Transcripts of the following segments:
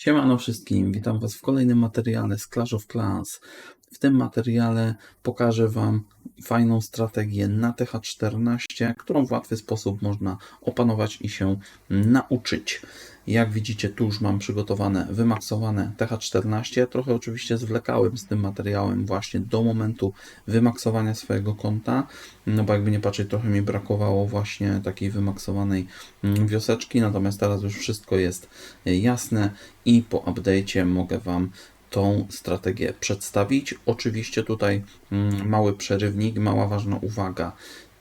Siemano wszystkim, witam Was w kolejnym materiale z Clash of Clans. W tym materiale pokażę Wam fajną strategię na TH14, którą w łatwy sposób można opanować i się nauczyć. Jak widzicie, tu już mam przygotowane, wymaksowane TH14. Trochę oczywiście zwlekałem z tym materiałem właśnie do momentu wymaksowania swojego konta, no bo jakby nie patrzeć, trochę mi brakowało właśnie takiej wymaksowanej mm, wioseczki, natomiast teraz już wszystko jest jasne i po update'cie mogę Wam tą strategię przedstawić. Oczywiście tutaj mm, mały przerywnik, mała ważna uwaga.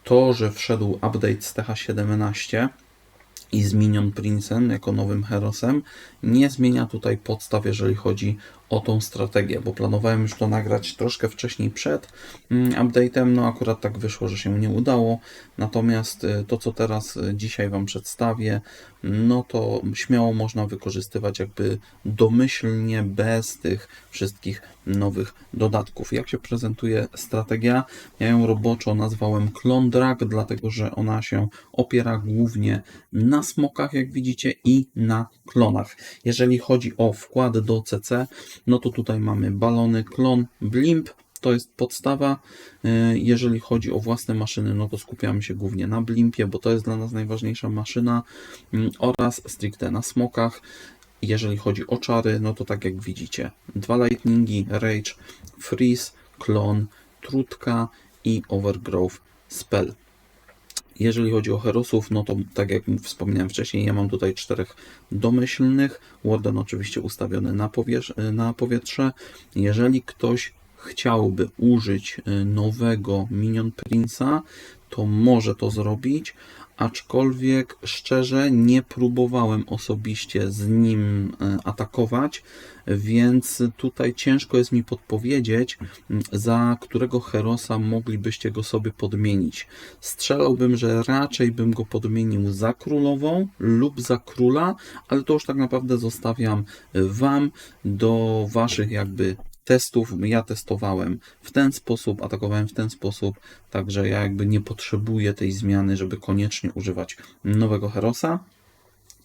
To, że wszedł update z TH17 i z Minion Princem jako nowym herosem, nie zmienia tutaj podstaw, jeżeli chodzi o tą strategię, bo planowałem już to nagrać troszkę wcześniej przed mm, update'em, no akurat tak wyszło, że się nie udało. Natomiast y, to, co teraz y, dzisiaj Wam przedstawię, no to śmiało można wykorzystywać jakby domyślnie bez tych wszystkich nowych dodatków. Jak się prezentuje strategia? Ja ją roboczo nazwałem Clone Drag, dlatego że ona się opiera głównie na smokach, jak widzicie, i na klonach. Jeżeli chodzi o wkład do CC, no to tutaj mamy balony, klon, blimp, to jest podstawa. Y, jeżeli chodzi o własne maszyny, no to skupiamy się głównie na blimpie, bo to jest dla nas najważniejsza maszyna mm, oraz stricte na smokach. Jeżeli chodzi o czary, no to tak jak widzicie, dwa lightningi, rage, freeze, klon, trutka i overgrowth spell. Jeżeli chodzi o herosów, no to tak jak wspomniałem wcześniej, ja mam tutaj czterech domyślnych. Warden oczywiście ustawiony na, na powietrze. Jeżeli ktoś chciałby użyć y, nowego Minion Prince'a, to może to zrobić, aczkolwiek szczerze nie próbowałem osobiście z nim e, atakować, więc tutaj ciężko jest mi podpowiedzieć, za którego herosa moglibyście go sobie podmienić. Strzelałbym, że raczej bym go podmienił za królową lub za króla, ale to już tak naprawdę zostawiam Wam do Waszych jakby testów ja testowałem w ten sposób, atakowałem w ten sposób, także ja jakby nie potrzebuję tej zmiany, żeby koniecznie używać nowego Herosa.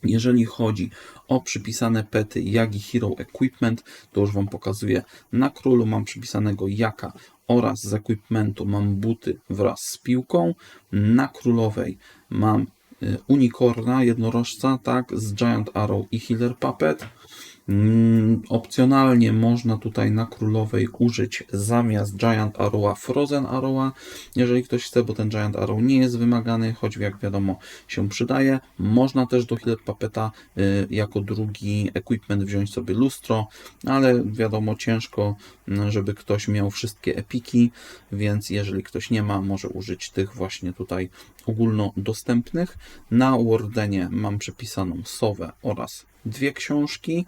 Jeżeli chodzi o przypisane pety Yagi Hero Equipment, to już Wam pokazuję. Na królu mam przypisanego Jaka oraz z equipmentu mam buty wraz z piłką. Na królowej mam y, unicorna, jednorożca, tak, z Giant Arrow i Healer Puppet. Mm, opcjonalnie można tutaj na królowej użyć zamiast Giant Arrow'a Frozen Arrow'a, jeżeli ktoś chce, bo ten Giant Arrow nie jest wymagany, choć jak wiadomo się przydaje. Można też do Healer Puppeta y, jako drugi equipment wziąć sobie lustro, ale wiadomo ciężko, mm, żeby ktoś miał wszystkie epiki, więc jeżeli ktoś nie ma, może użyć tych właśnie tutaj ogólnodostępnych. Na Wardenie mam przypisaną Sowę oraz dwie książki.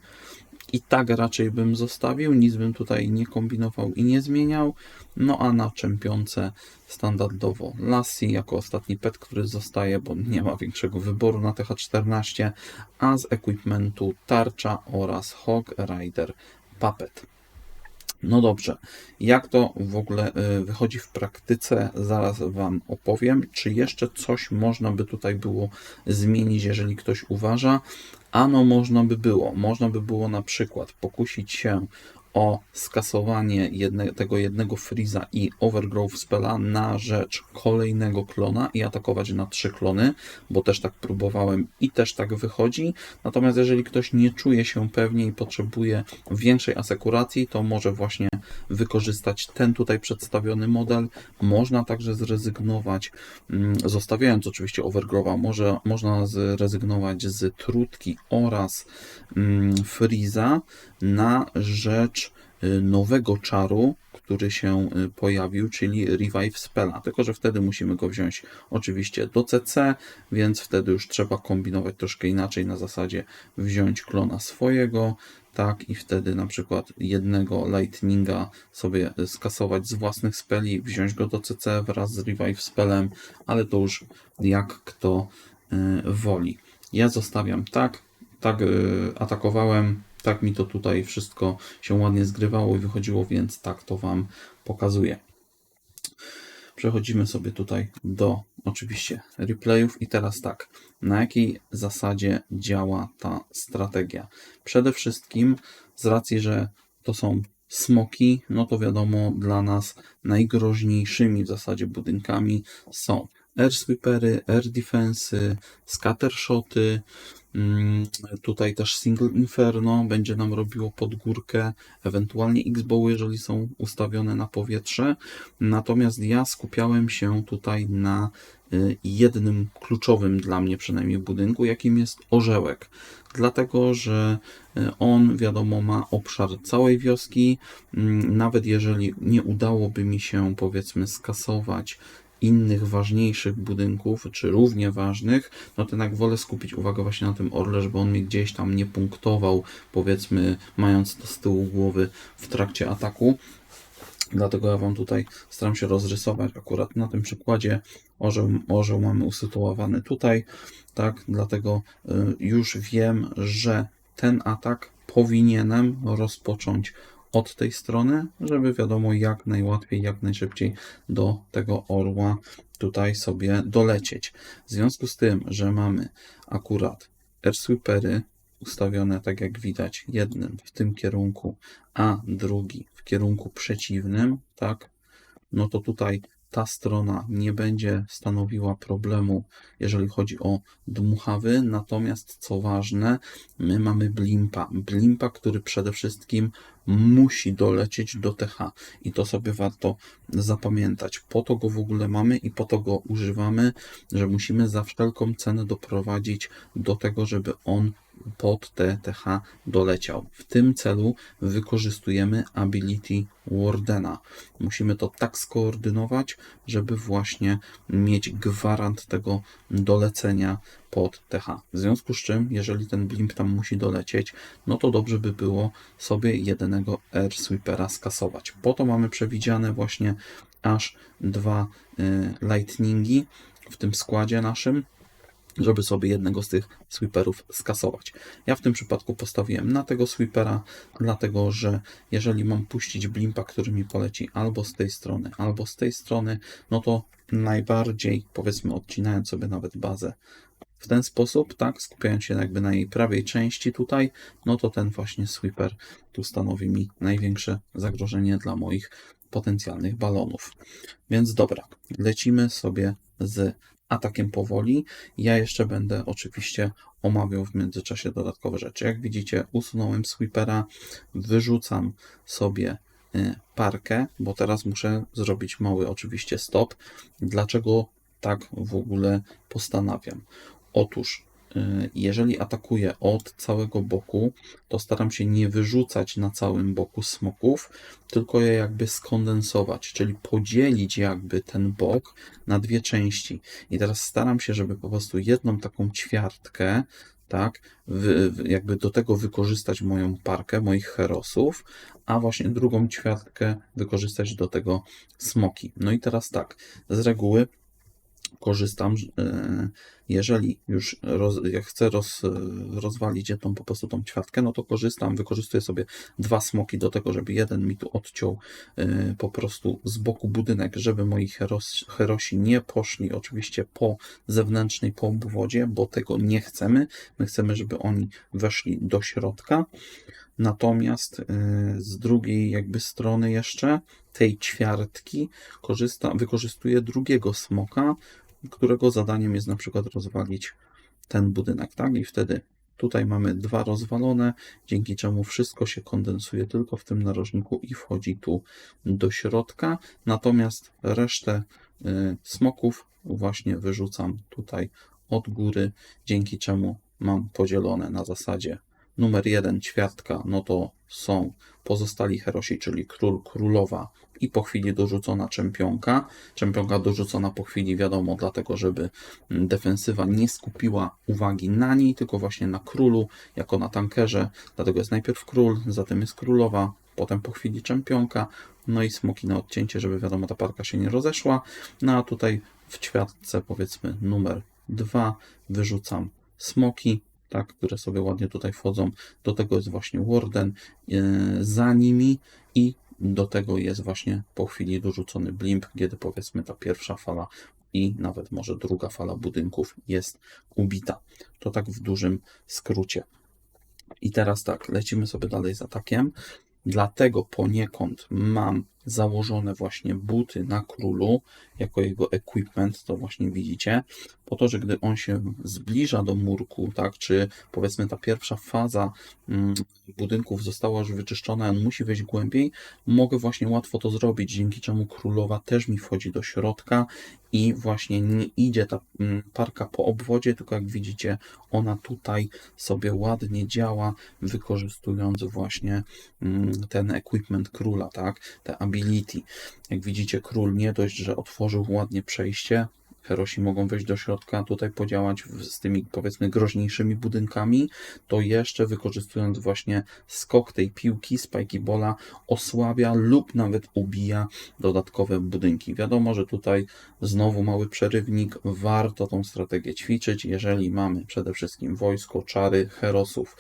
I tak raczej bym zostawił, nic bym tutaj nie kombinował i nie zmieniał. No a na czempionce standardowo Lassie jako ostatni pet, który zostaje, bo nie ma większego wyboru na TH14, a z equipmentu tarcza oraz Hog Rider Puppet. No dobrze, jak to w ogóle y, wychodzi w praktyce, zaraz Wam opowiem. Czy jeszcze coś można by tutaj było zmienić, jeżeli ktoś uważa? Ano można by było. Można by było na przykład pokusić się o skasowanie jedne, tego jednego Freeza i Overgrowth Spella na rzecz kolejnego klona i atakować na trzy klony, bo też tak próbowałem i też tak wychodzi. Natomiast jeżeli ktoś nie czuje się pewnie i potrzebuje większej asekuracji, to może właśnie wykorzystać ten tutaj przedstawiony model. Można także zrezygnować, mm, zostawiając oczywiście Overgrowa, może, można zrezygnować z trutki oraz mm, Freeza na rzecz y, nowego czaru, który się y, pojawił, czyli Revive Spella. Tylko, że wtedy musimy go wziąć oczywiście do CC, więc wtedy już trzeba kombinować troszkę inaczej na zasadzie wziąć klona swojego, tak, i wtedy na przykład jednego Lightninga sobie skasować z własnych speli, wziąć go do CC wraz z Revive Spellem, ale to już jak kto y, woli. Ja zostawiam tak, tak atakowałem tak mi to tutaj wszystko się ładnie zgrywało i wychodziło, więc tak to Wam pokazuję. Przechodzimy sobie tutaj do oczywiście replayów i teraz tak, na jakiej zasadzie działa ta strategia? Przede wszystkim z racji, że to są smoki, no to wiadomo dla nas najgroźniejszymi w zasadzie budynkami są air sweepery, air defensy, scattershoty, mm, tutaj też single inferno będzie nam robiło pod górkę, ewentualnie x-bowy, jeżeli są ustawione na powietrze. Natomiast ja skupiałem się tutaj na y, jednym kluczowym dla mnie przynajmniej budynku, jakim jest orzełek. Dlatego, że y, on wiadomo ma obszar całej wioski. Mm, Nawet jeżeli nie udałoby mi się powiedzmy skasować innych ważniejszych budynków, czy równie ważnych, no to jednak wolę skupić uwagę właśnie na tym orle, żeby on mnie gdzieś tam nie punktował, powiedzmy, mając to z tyłu głowy w trakcie ataku. Dlatego ja Wam tutaj staram się rozrysować akurat na tym przykładzie. Orzeł, orzeł mamy usytuowany tutaj, tak? Dlatego y, już wiem, że ten atak powinienem rozpocząć od tej strony, żeby wiadomo jak najłatwiej, jak najszybciej do tego orła tutaj sobie dolecieć. W związku z tym, że mamy akurat airsweepery ustawione tak jak widać, jeden w tym kierunku, a drugi w kierunku przeciwnym, tak, no to tutaj ta strona nie będzie stanowiła problemu, jeżeli chodzi o dmuchawy. Natomiast, co ważne, my mamy blimpa. Blimpa, który przede wszystkim musi dolecieć do TH. I to sobie warto zapamiętać. Po to go w ogóle mamy i po to go używamy, że musimy za wszelką cenę doprowadzić do tego, żeby on pod TTH doleciał. W tym celu wykorzystujemy ability Wardena. Musimy to tak skoordynować, żeby właśnie mieć gwarant tego dolecenia pod TH. W związku z czym, jeżeli ten blimp tam musi dolecieć, no to dobrze by było sobie jednego Air Sweepera skasować. Po to mamy przewidziane właśnie aż dwa y, lightningi w tym składzie naszym żeby sobie jednego z tych sweeperów skasować. Ja w tym przypadku postawiłem na tego sweepera, dlatego że jeżeli mam puścić blimpa, który mi poleci albo z tej strony, albo z tej strony, no to najbardziej, powiedzmy, odcinając sobie nawet bazę w ten sposób, tak, skupiając się jakby na jej prawej części tutaj, no to ten właśnie sweeper tu stanowi mi największe zagrożenie dla moich potencjalnych balonów. Więc dobra, lecimy sobie z atakiem powoli. Ja jeszcze będę oczywiście omawiał w międzyczasie dodatkowe rzeczy. Jak widzicie, usunąłem sweepera, wyrzucam sobie y, parkę, bo teraz muszę zrobić mały oczywiście stop. Dlaczego tak w ogóle postanawiam? Otóż jeżeli atakuję od całego boku, to staram się nie wyrzucać na całym boku smoków, tylko je jakby skondensować, czyli podzielić jakby ten bok na dwie części. I teraz staram się, żeby po prostu jedną taką ćwiartkę, tak, jakby do tego wykorzystać moją parkę, moich herosów, a właśnie drugą ćwiartkę wykorzystać do tego smoki. No i teraz tak, z reguły korzystam, e, jeżeli już roz, jak chcę roz, rozwalić jedną po prostu tą ćwiartkę, no to korzystam, wykorzystuję sobie dwa smoki do tego, żeby jeden mi tu odciął e, po prostu z boku budynek, żeby moi heros, herosi nie poszli oczywiście po zewnętrznej po obwodzie, bo tego nie chcemy. My chcemy, żeby oni weszli do środka. Natomiast y, z drugiej jakby strony jeszcze tej ćwiartki korzysta, wykorzystuje drugiego smoka, którego zadaniem jest na przykład rozwalić ten budynek, tak? I wtedy tutaj mamy dwa rozwalone, dzięki czemu wszystko się kondensuje tylko w tym narożniku i wchodzi tu do środka. Natomiast resztę y, smoków właśnie wyrzucam tutaj od góry, dzięki czemu mam podzielone na zasadzie numer jeden ćwiartka, no to są pozostali herosi, czyli król, królowa i po chwili dorzucona czempionka. Czempionka dorzucona po chwili, wiadomo, dlatego, żeby defensywa nie skupiła uwagi na niej, tylko właśnie na królu, jako na tankerze. Dlatego jest najpierw król, zatem jest królowa, potem po chwili czempionka, no i smoki na odcięcie, żeby wiadomo, ta parka się nie rozeszła. No a tutaj w ćwiartce, powiedzmy, numer dwa wyrzucam smoki, tak, które sobie ładnie tutaj wchodzą. Do tego jest właśnie Warden e, za nimi i do tego jest właśnie po chwili dorzucony blimp, kiedy powiedzmy ta pierwsza fala i nawet może druga fala budynków jest ubita. To tak w dużym skrócie. I teraz tak, lecimy sobie dalej z atakiem. Dlatego poniekąd mam założone właśnie buty na królu jako jego equipment, to właśnie widzicie, po to, że gdy on się zbliża do murku, tak, czy powiedzmy ta pierwsza faza mm, budynków została już wyczyszczona, on musi wejść głębiej, mogę właśnie łatwo to zrobić, dzięki czemu królowa też mi wchodzi do środka i właśnie nie idzie ta mm, parka po obwodzie, tylko jak widzicie, ona tutaj sobie ładnie działa, wykorzystując właśnie mm, ten equipment króla, tak, te Jak widzicie, król nie dość, że otworzył ładnie przejście, Herosi mogą wejść do środka, tutaj podziałać z tymi powiedzmy groźniejszymi budynkami, to jeszcze wykorzystując właśnie skok tej piłki, spajki bola, osłabia lub nawet ubija dodatkowe budynki. Wiadomo, że tutaj znowu mały przerywnik, warto tą strategię ćwiczyć, jeżeli mamy przede wszystkim wojsko, czary, herosów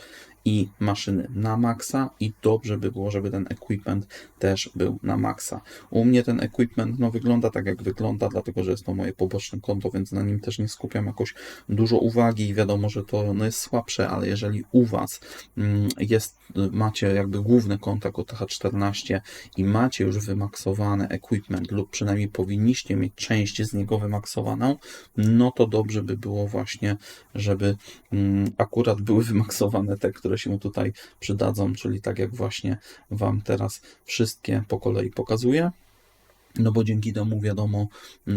i maszyny na maksa i dobrze by było, żeby ten equipment też był na maksa. U mnie ten equipment no, wygląda tak jak wygląda, dlatego że jest to moje poboczne konto, więc na nim też nie skupiam jakoś dużo uwagi i wiadomo, że to no, jest słabsze, ale jeżeli u Was mm, jest, macie jakby główne konto jako TH14 i macie już wymaksowany equipment lub przynajmniej powinniście mieć część z niego wymaksowaną, no to dobrze by było właśnie, żeby mm, akurat były wymaksowane te, które które się tutaj przydadzą, czyli tak jak właśnie Wam teraz wszystkie po kolei pokazuję. No bo dzięki temu, wiadomo,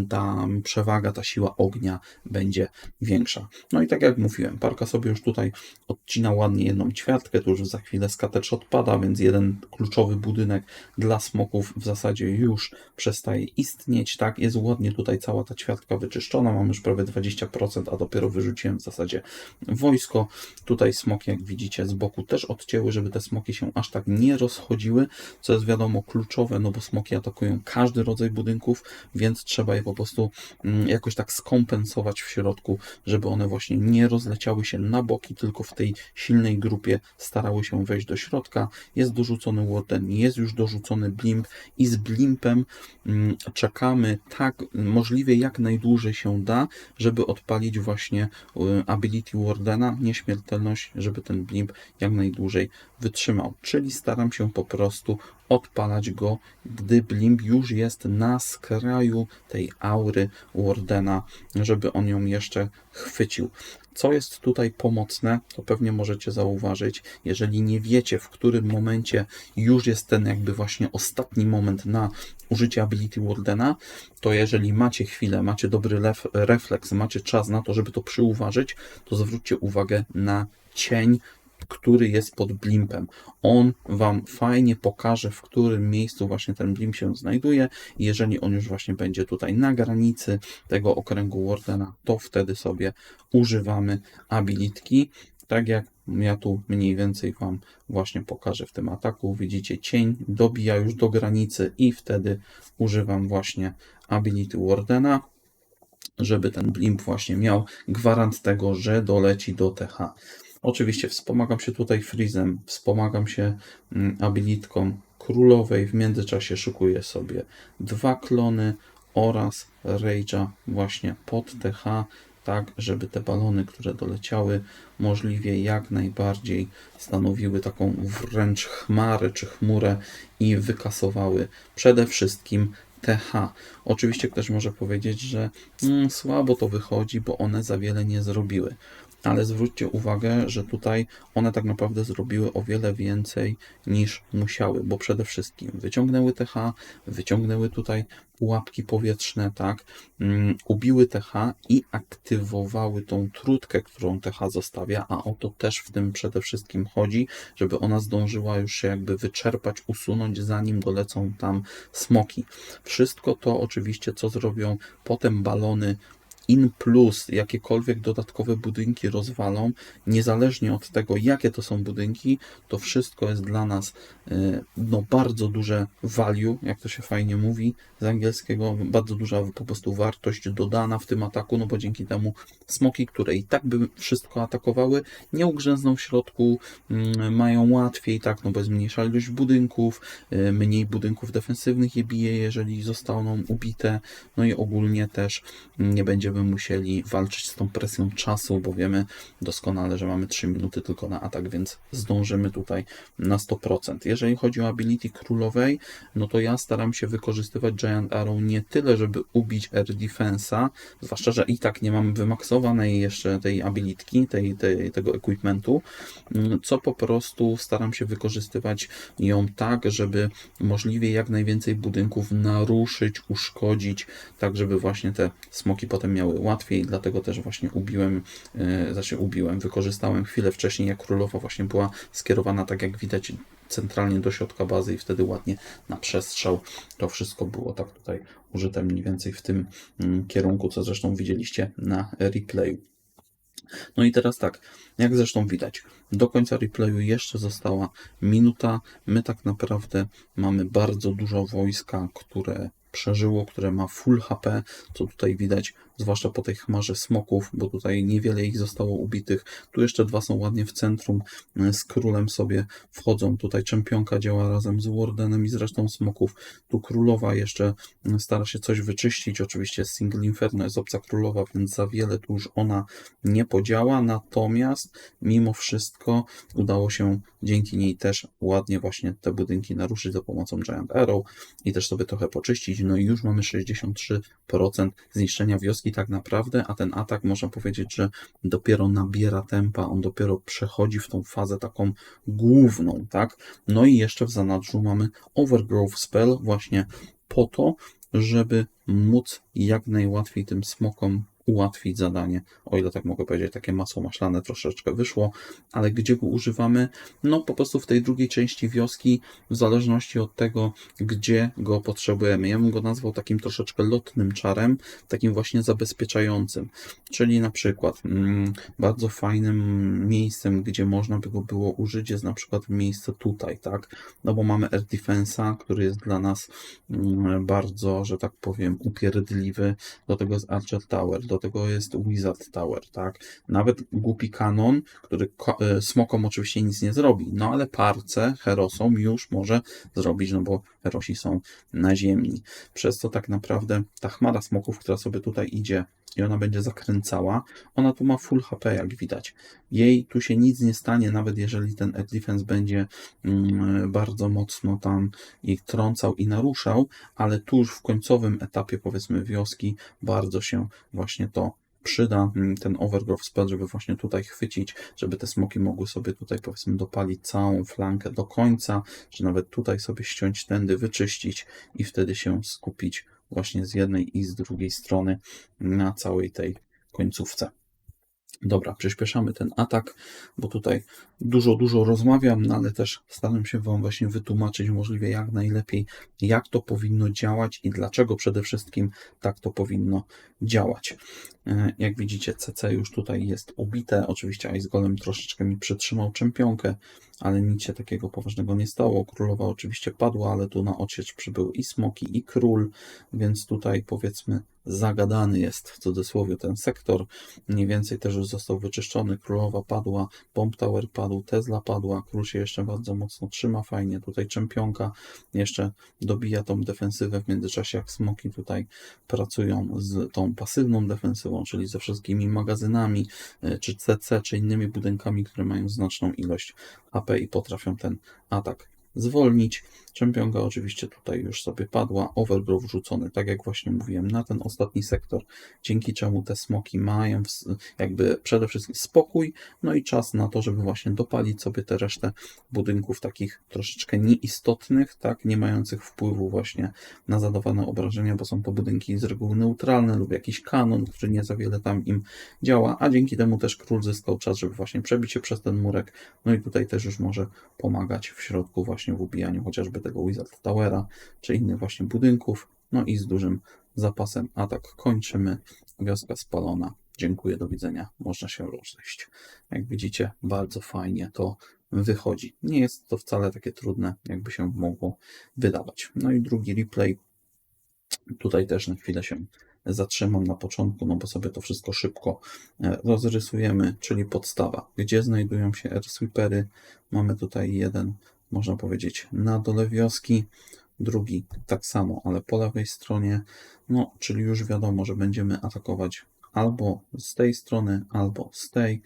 ta przewaga, ta siła ognia będzie większa. No i tak jak mówiłem, parka sobie już tutaj odcina ładnie jedną ćwiartkę, tu już za chwilę skatecz odpada, więc jeden kluczowy budynek dla smoków w zasadzie już przestaje istnieć, tak? Jest ładnie tutaj cała ta ćwiartka wyczyszczona, mam już prawie 20%, a dopiero wyrzuciłem w zasadzie wojsko. Tutaj smoki, jak widzicie, z boku też odcięły, żeby te smoki się aż tak nie rozchodziły, co jest wiadomo kluczowe, no bo smoki atakują każdy rodzaj budynków, więc trzeba je po prostu mm, jakoś tak skompensować w środku, żeby one właśnie nie rozleciały się na boki, tylko w tej silnej grupie starały się wejść do środka. Jest dorzucony Warden, jest już dorzucony Blimp i z Blimpem mm, czekamy tak możliwie jak najdłużej się da, żeby odpalić właśnie y, ability Wardena, nieśmiertelność, żeby ten Blimp jak najdłużej wytrzymał. Czyli staram się po prostu odpalać go, gdy Blimp już jest na skraju tej aury Wardena, żeby on ją jeszcze chwycił. Co jest tutaj pomocne, to pewnie możecie zauważyć, jeżeli nie wiecie, w którym momencie już jest ten jakby właśnie ostatni moment na użycie ability Wardena, to jeżeli macie chwilę, macie dobry refleks, macie czas na to, żeby to przyuważyć, to zwróćcie uwagę na cień który jest pod blimpem. On Wam fajnie pokaże, w którym miejscu właśnie ten blimp się znajduje. jeżeli on już właśnie będzie tutaj na granicy tego okręgu Wardena, to wtedy sobie używamy abilitki. Tak jak ja tu mniej więcej Wam właśnie pokażę w tym ataku. Widzicie, cień dobija już do granicy i wtedy używam właśnie ability Wardena, żeby ten blimp właśnie miał gwarant tego, że doleci do TH. Oczywiście wspomagam się tutaj freezem, wspomagam się mm, abilitką królowej. W międzyczasie szykuję sobie dwa klony oraz Rage'a właśnie pod TH, tak żeby te balony, które doleciały, możliwie jak najbardziej stanowiły taką wręcz chmarę czy chmurę i wykasowały przede wszystkim TH. Oczywiście ktoś może powiedzieć, że mm, słabo to wychodzi, bo one za wiele nie zrobiły ale zwróćcie uwagę, że tutaj one tak naprawdę zrobiły o wiele więcej niż musiały, bo przede wszystkim wyciągnęły TH, wyciągnęły tutaj pułapki powietrzne, tak, um, ubiły TH i aktywowały tą trutkę, którą TH zostawia, a o to też w tym przede wszystkim chodzi, żeby ona zdążyła już się jakby wyczerpać, usunąć, zanim dolecą tam smoki. Wszystko to oczywiście, co zrobią potem balony in plus jakiekolwiek dodatkowe budynki rozwalą, niezależnie od tego, jakie to są budynki, to wszystko jest dla nas y, no, bardzo duże value, jak to się fajnie mówi z angielskiego, bardzo duża po prostu wartość dodana w tym ataku, no bo dzięki temu smoki, które i tak by wszystko atakowały, nie ugrzęzną w środku, mm, mają łatwiej, tak, no bo jest mniejsza ilość budynków, y, mniej budynków defensywnych je bije, jeżeli zostaną ubite, no i ogólnie też nie będziemy musieli walczyć z tą presją czasu, bo wiemy doskonale, że mamy 3 minuty tylko na atak, więc zdążymy tutaj na 100%. Jeżeli chodzi o ability królowej, no to ja staram się wykorzystywać Giant Arrow nie tyle, żeby ubić Air Defense'a, zwłaszcza, że i tak nie mam wymaksowanej jeszcze tej abilitki, tej, tej, tego equipmentu, co po prostu staram się wykorzystywać ją tak, żeby możliwie jak najwięcej budynków naruszyć, uszkodzić, tak żeby właśnie te smoki potem miały łatwiej, dlatego też właśnie ubiłem, yy, znaczy ubiłem, wykorzystałem chwilę wcześniej, jak królowa właśnie była skierowana, tak jak widać, centralnie do środka bazy i wtedy ładnie na przestrzał to wszystko było tak tutaj użyte mniej więcej w tym mm, kierunku, co zresztą widzieliście na replayu. No i teraz tak, jak zresztą widać, do końca replayu jeszcze została minuta. My tak naprawdę mamy bardzo dużo wojska, które przeżyło, które ma full HP, co tutaj widać, zwłaszcza po tej chmarze smoków, bo tutaj niewiele ich zostało ubitych. Tu jeszcze dwa są ładnie w centrum, e, z królem sobie wchodzą. Tutaj czempionka działa razem z Wardenem i z resztą smoków. Tu królowa jeszcze e, stara się coś wyczyścić. Oczywiście Single Inferno jest obca królowa, więc za wiele tu już ona nie podziała. Natomiast mimo wszystko udało się dzięki niej też ładnie właśnie te budynki naruszyć za pomocą Giant Arrow i też sobie trochę poczyścić. No i już mamy 63% zniszczenia wioski tak naprawdę, a ten atak można powiedzieć, że dopiero nabiera tempa, on dopiero przechodzi w tą fazę taką główną, tak? No i jeszcze w zanadrzu mamy Overgrowth Spell właśnie po to, żeby móc jak najłatwiej tym smokom ułatwić zadanie, o ile tak mogę powiedzieć, takie masło maślane troszeczkę wyszło, ale gdzie go używamy? No po prostu w tej drugiej części wioski, w zależności od tego, gdzie go potrzebujemy. Ja bym go nazwał takim troszeczkę lotnym czarem, takim właśnie zabezpieczającym, czyli na przykład mm, bardzo fajnym miejscem, gdzie można by go było użyć jest na przykład miejsce tutaj, tak? No bo mamy Air Defense'a, który jest dla nas mm, bardzo, że tak powiem, upierdliwy, do tego jest Archer Tower, do tego jest Wizard Tower, tak? Nawet głupi kanon, który e, smokom oczywiście nic nie zrobi, no ale parce herosom już może zrobić, no bo herosi są naziemni. Przez co tak naprawdę ta chmara smoków, która sobie tutaj idzie i ona będzie zakręcała, ona tu ma full HP, jak widać. Jej tu się nic nie stanie, nawet jeżeli ten Air Defense będzie mm, bardzo mocno tam ich trącał i naruszał, ale tu już w końcowym etapie, powiedzmy, wioski, bardzo się właśnie to przyda mm, ten overgrowth spell, żeby właśnie tutaj chwycić, żeby te smoki mogły sobie tutaj powiedzmy dopalić całą flankę do końca, czy nawet tutaj sobie ściąć tędy, wyczyścić i wtedy się skupić właśnie z jednej i z drugiej strony na całej tej końcówce. Dobra, przyspieszamy ten atak, bo tutaj dużo, dużo rozmawiam, no ale też staram się Wam właśnie wytłumaczyć możliwie jak najlepiej, jak to powinno działać i dlaczego przede wszystkim tak to powinno działać. E, jak widzicie, CC już tutaj jest ubite. Oczywiście Ice Golem troszeczkę mi przytrzymał czempionkę, ale nic się takiego poważnego nie stało. Królowa oczywiście padła, ale tu na odsiecz przybyły i smoki, i król, więc tutaj powiedzmy zagadany jest w cudzysłowie ten sektor. Mniej więcej też już został wyczyszczony. Królowa padła, Bomb Tower padł, Tesla padła, król się jeszcze bardzo mocno trzyma fajnie. Tutaj czempionka jeszcze dobija tą defensywę w międzyczasie, jak smoki tutaj pracują z tą pasywną defensywą, czyli ze wszystkimi magazynami, e, czy CC, czy innymi budynkami, które mają znaczną ilość AP i potrafią ten atak zwolnić. Czempionka oczywiście tutaj już sobie padła, overgrowth wrzucony, tak jak właśnie mówiłem, na ten ostatni sektor, dzięki czemu te smoki mają jakby przede wszystkim spokój, no i czas na to, żeby właśnie dopalić sobie te resztę budynków takich troszeczkę nieistotnych, tak, nie mających wpływu właśnie na zadawane obrażenia, bo są to budynki z reguły neutralne lub jakiś kanon, który nie za wiele tam im działa, a dzięki temu też król zyskał czas, żeby właśnie przebić się przez ten murek, no i tutaj też już może pomagać w środku właśnie w ubijaniu chociażby tego Wizard Towera, czy innych właśnie budynków. no i z dużym zapasem atak kończymy. Wioska spalona. Dziękuję, do widzenia. Można się rozejść. Jak widzicie, bardzo fajnie to wychodzi. Nie jest to wcale takie trudne, jakby się mogło wydawać. No i drugi replay. Tutaj też na chwilę się zatrzymam na początku, no bo sobie to wszystko szybko e, rozrysujemy, czyli podstawa. Gdzie znajdują się airsweepery? Mamy tutaj jeden, można powiedzieć, na dole wioski, drugi tak samo, ale po lewej stronie, no czyli już wiadomo, że będziemy atakować albo z tej strony, albo z tej.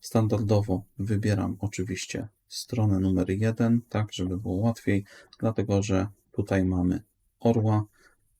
Standardowo wybieram oczywiście stronę numer jeden, tak żeby było łatwiej, dlatego że tutaj mamy orła,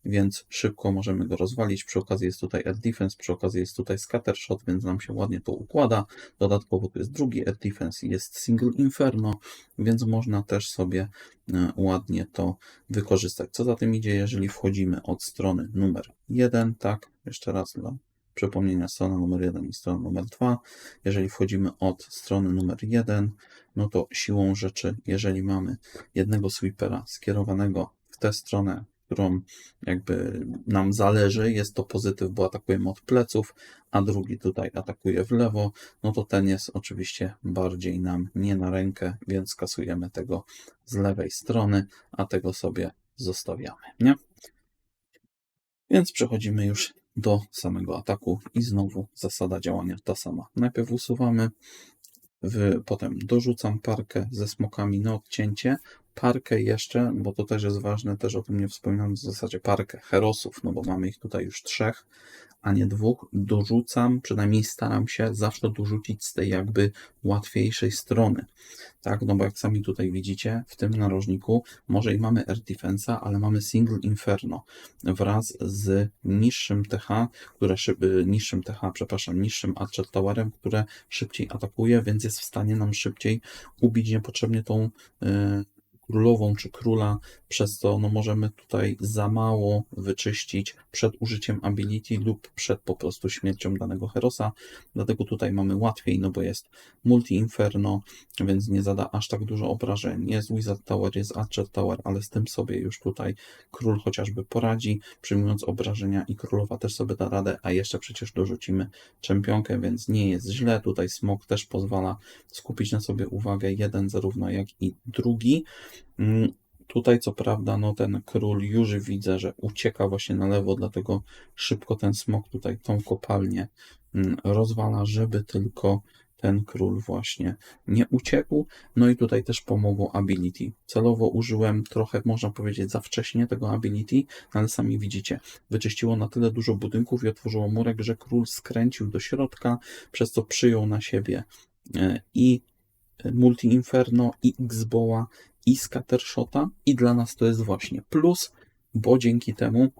więc szybko możemy go rozwalić. Przy okazji jest tutaj Air Defense, przy okazji jest tutaj Scattershot, więc nam się ładnie to układa. Dodatkowo tu jest drugi Air Defense jest Single Inferno, więc można też sobie e, ładnie to wykorzystać. Co za tym idzie, jeżeli wchodzimy od strony numer 1, tak, jeszcze raz dla przypomnienia strona numer 1 i strona numer 2. Jeżeli wchodzimy od strony numer 1, no to siłą rzeczy, jeżeli mamy jednego sweepera skierowanego w tę stronę, którą jakby nam zależy, jest to pozytyw, bo atakujemy od pleców, a drugi tutaj atakuje w lewo, no to ten jest oczywiście bardziej nam nie na rękę, więc kasujemy tego z lewej strony, a tego sobie zostawiamy, nie? Więc przechodzimy już do samego ataku i znowu zasada działania ta sama. Najpierw usuwamy, w, potem dorzucam parkę ze smokami na odcięcie, parkę jeszcze, bo to też jest ważne, też o tym nie wspominam, w zasadzie parkę herosów, no bo mamy ich tutaj już trzech, a nie dwóch, dorzucam, przynajmniej staram się zawsze dorzucić z tej jakby łatwiejszej strony. Tak, no bo jak sami tutaj widzicie, w tym narożniku może i mamy Air Defense'a, ale mamy Single Inferno wraz z niższym TH, które szyby, niższym TH, przepraszam, niższym Archer Towerem, które szybciej atakuje, więc jest w stanie nam szybciej ubić niepotrzebnie tą yy, królową czy króla, przez co no, możemy tutaj za mało wyczyścić przed użyciem ability lub przed po prostu śmiercią danego herosa. Dlatego tutaj mamy łatwiej, no bo jest multi inferno, więc nie zada aż tak dużo obrażeń. Jest Wizard Tower, jest Archer Tower, ale z tym sobie już tutaj król chociażby poradzi, przyjmując obrażenia i królowa też sobie da radę, a jeszcze przecież dorzucimy czempionkę, więc nie jest źle. Tutaj smok też pozwala skupić na sobie uwagę jeden zarówno jak i drugi. Mm, tutaj, co prawda, no ten król już widzę, że ucieka właśnie na lewo, dlatego szybko ten smok tutaj tą kopalnię mm, rozwala, żeby tylko ten król właśnie nie uciekł. No i tutaj też pomogło ability. Celowo użyłem trochę, można powiedzieć, za wcześnie tego ability, ale sami widzicie, wyczyściło na tyle dużo budynków i otworzyło murek, że król skręcił do środka, przez co przyjął na siebie e, i Multi Inferno, i X-Boa, i Scattershota i dla nas to jest właśnie plus, bo dzięki temu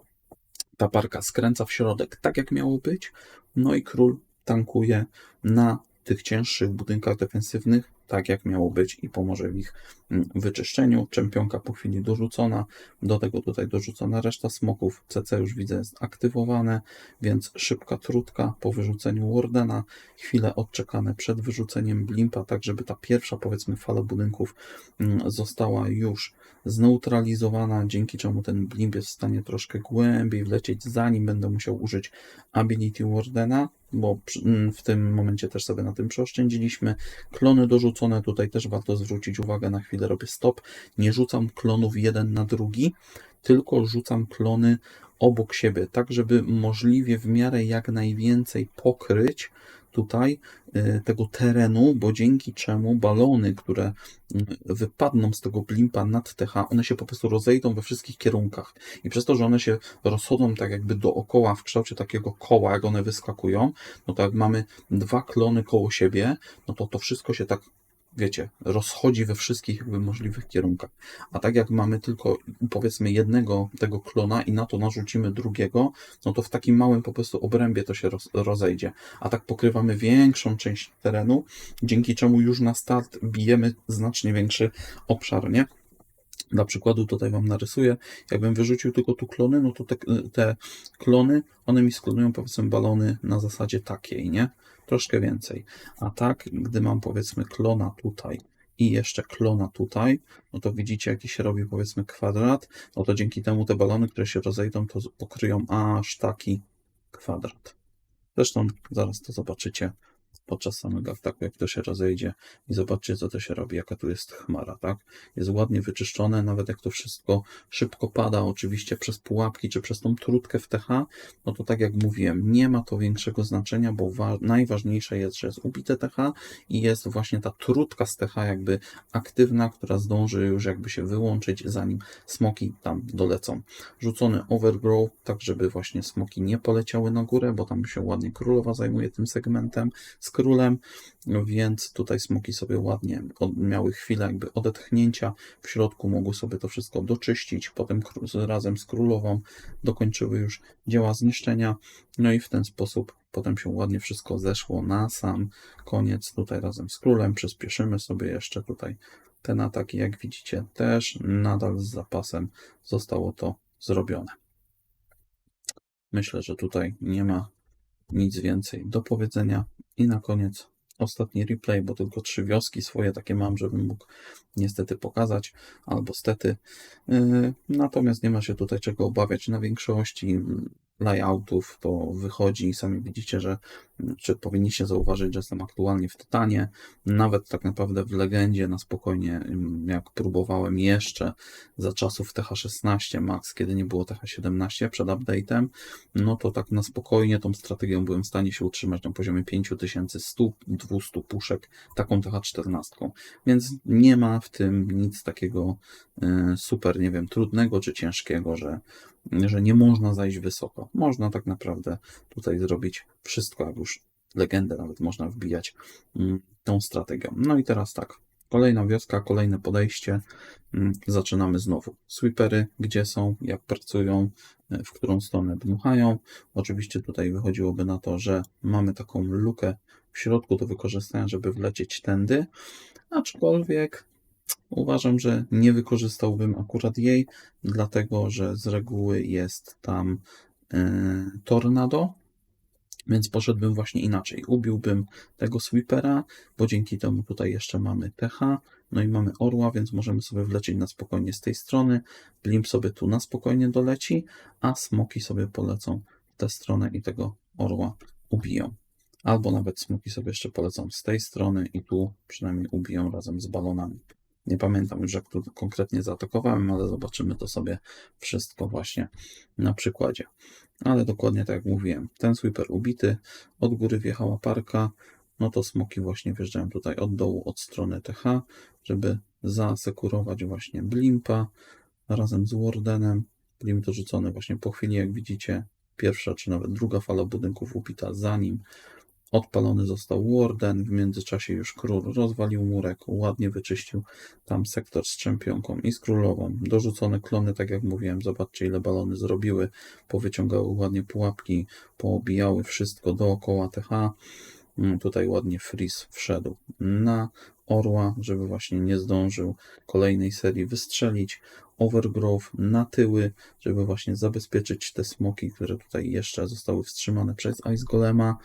ta parka skręca w środek tak jak miało być, no i król tankuje na tych cięższych budynkach defensywnych, tak jak miało być i pomoże w ich mm, wyczyszczeniu. Czempionka po chwili dorzucona, do tego tutaj dorzucona reszta smoków. CC już widzę jest aktywowane, więc szybka trutka po wyrzuceniu Wardena, chwilę odczekane przed wyrzuceniem Blimpa, tak żeby ta pierwsza powiedzmy fala budynków mm, została już zneutralizowana, dzięki czemu ten Blimp jest w stanie troszkę głębiej wlecieć, zanim będę musiał użyć Ability Wardena, bo mm, w tym momencie też sobie na tym przeoszczędziliśmy. Klony dorzucone, tutaj też warto zwrócić uwagę, na chwilę robię stop. Nie rzucam klonów jeden na drugi, tylko rzucam klony obok siebie, tak żeby możliwie w miarę jak najwięcej pokryć tutaj y, tego terenu, bo dzięki czemu balony, które y, wypadną z tego blimpa nad TH, one się po prostu rozejdą we wszystkich kierunkach. I przez to, że one się rozchodzą tak jakby dookoła w kształcie takiego koła, jak one wyskakują, no to jak mamy dwa klony koło siebie, no to to wszystko się tak wiecie, rozchodzi we wszystkich możliwych kierunkach. A tak jak mamy tylko powiedzmy jednego tego klona i na to narzucimy drugiego, no to w takim małym po prostu obrębie to się roz, rozejdzie. A tak pokrywamy większą część terenu, dzięki czemu już na start bijemy znacznie większy obszar, nie? Dla przykładu tutaj Wam narysuję, jakbym wyrzucił tylko tu klony, no to te, te klony, one mi sklonują powiedzmy balony na zasadzie takiej, nie? Troszkę więcej. A tak, gdy mam powiedzmy klona tutaj i jeszcze klona tutaj, no to widzicie, jaki się robi powiedzmy kwadrat, no to dzięki temu te balony, które się rozejdą, to pokryją aż taki kwadrat. Zresztą zaraz to zobaczycie podczas samego ataku, jak to się rozejdzie i zobaczcie, co to się robi, jaka tu jest chmara, tak? Jest ładnie wyczyszczone, nawet jak to wszystko szybko pada, oczywiście przez pułapki, czy przez tą trutkę w TH, no to tak jak mówiłem, nie ma to większego znaczenia, bo wa- najważniejsze jest, że jest ubite TH i jest właśnie ta trutka z TH jakby aktywna, która zdąży już jakby się wyłączyć, zanim smoki tam dolecą. Rzucony overgrow, tak żeby właśnie smoki nie poleciały na górę, bo tam się ładnie królowa zajmuje tym segmentem z królem, więc tutaj smoki sobie ładnie miały chwilę jakby odetchnięcia, w środku mogły sobie to wszystko doczyścić, potem razem z królową dokończyły już dzieła zniszczenia, no i w ten sposób potem się ładnie wszystko zeszło na sam koniec. Tutaj razem z królem, przyspieszymy sobie jeszcze tutaj ten atak, jak widzicie też nadal z zapasem zostało to zrobione. Myślę, że tutaj nie ma nic więcej do powiedzenia. I na koniec ostatni replay, bo tylko trzy wioski swoje takie mam, żebym mógł niestety pokazać, albo stety. Yy, Natomiast nie ma się tutaj czego obawiać. Na większości layoutów to wychodzi. Sami widzicie, że czy powinniście zauważyć, że jestem aktualnie w Tytanie. Nawet tak naprawdę w Legendzie na spokojnie, ym, jak próbowałem jeszcze za czasów TH16 Max, kiedy nie było TH17 przed update'em, no to tak na spokojnie tą strategią byłem w stanie się utrzymać na poziomie 5100-200 puszek, taką TH14. Więc nie ma w tym nic takiego e, super, nie wiem, trudnego czy ciężkiego, że, że nie można zajść wysoko. Można tak naprawdę tutaj zrobić wszystko, jak już legendę nawet można wbijać mm, tą strategią. No i teraz tak. Kolejna wioska, kolejne podejście. Mm, Zaczynamy znowu. Sweepery, gdzie są, jak pracują, e, w którą stronę dmuchają. Oczywiście tutaj wychodziłoby na to, że mamy taką lukę w środku do wykorzystania, żeby wlecieć tędy, aczkolwiek uważam, że nie wykorzystałbym akurat jej, dlatego że z reguły jest tam e, tornado, więc poszedłbym właśnie inaczej. Ubiłbym tego sweepera, bo dzięki temu tutaj jeszcze mamy TH, no i mamy orła, więc możemy sobie wlecieć na spokojnie z tej strony. Blimp sobie tu na spokojnie doleci, a smoki sobie polecą w tę stronę i tego orła ubiją. Albo nawet smoki sobie jeszcze polecą z tej strony i tu przynajmniej ubiją razem z balonami. Nie pamiętam już, jak tu konkretnie zaatakowałem, ale zobaczymy to sobie wszystko właśnie na przykładzie. Ale dokładnie tak jak mówiłem, ten sweeper ubity, od góry wjechała parka, no to smoki właśnie wjeżdżają tutaj od dołu, od strony TH, żeby zasekurować właśnie Blimpa razem z Wardenem. Blimp dorzucony właśnie po chwili, jak widzicie, pierwsza czy nawet druga fala budynków ubita zanim odpalony został Warden, w międzyczasie już król rozwalił murek, ładnie wyczyścił tam sektor z czempionką i z królową. Dorzucone klony, tak jak mówiłem, zobaczcie ile balony zrobiły, powyciągały ładnie pułapki, poobijały wszystko dookoła TH. Mm, Tutaj ładnie Freeze wszedł na orła, żeby właśnie nie zdążył kolejnej serii wystrzelić. Overgrowth na tyły, żeby właśnie zabezpieczyć te smoki, które tutaj jeszcze zostały wstrzymane przez Ice Golema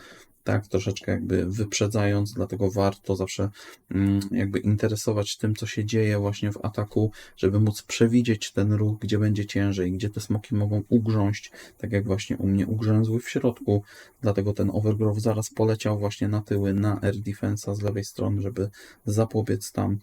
tak, troszeczkę jakby wyprzedzając, dlatego warto zawsze mm, jakby interesować tym, co się dzieje właśnie w ataku, żeby móc przewidzieć ten ruch, gdzie będzie ciężej, gdzie te smoki mogą ugrząść, tak jak właśnie u mnie ugrzęzły w środku, dlatego ten overgrowth zaraz poleciał właśnie na tyły, na air defensa z lewej strony, żeby zapobiec tam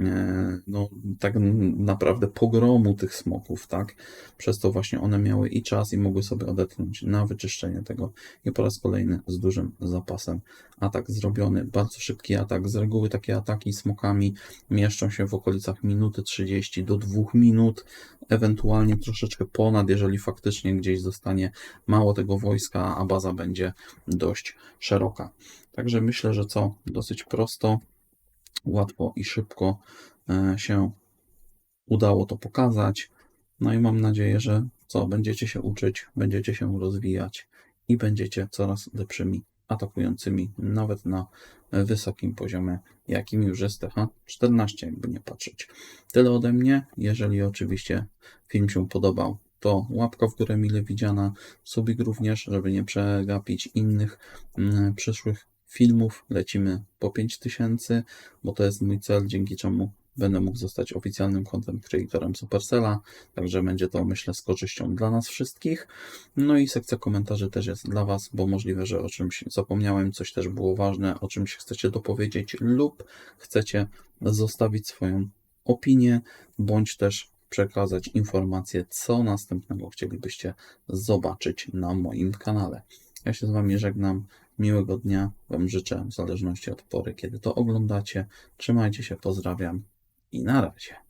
e, no tak naprawdę pogromu tych smoków, tak, przez to właśnie one miały i czas i mogły sobie odetchnąć na wyczyszczenie tego i po raz kolejny z dużym zapasem atak zrobiony, bardzo szybki atak, z reguły takie ataki smokami mieszczą się w okolicach minuty 30 do 2 minut, ewentualnie troszeczkę ponad, jeżeli faktycznie gdzieś zostanie mało tego wojska, a baza będzie dość szeroka. Także myślę, że co, dosyć prosto, łatwo i szybko e, się udało to pokazać. No i mam nadzieję, że co, będziecie się uczyć, będziecie się rozwijać i będziecie coraz lepszymi atakującymi, nawet na wysokim poziomie, jakim już jest TH14, jakby nie patrzeć. Tyle ode mnie. Jeżeli oczywiście film się podobał, to łapka w górę mile widziana, subik również, żeby nie przegapić innych mm, przyszłych filmów lecimy po 5000, bo to jest mój cel, dzięki czemu będę mógł zostać oficjalnym content creatorem Supercella, także będzie to myślę z korzyścią dla nas wszystkich. No i sekcja komentarzy też jest dla Was, bo możliwe, że o czymś zapomniałem, coś też było ważne, o czymś chcecie dopowiedzieć lub chcecie zostawić swoją opinię, bądź też przekazać informację, co następnego chcielibyście zobaczyć na moim kanale. Ja się z Wami żegnam. Miłego dnia Wam życzę, w zależności od pory, kiedy to oglądacie. Trzymajcie się, pozdrawiam i na razie.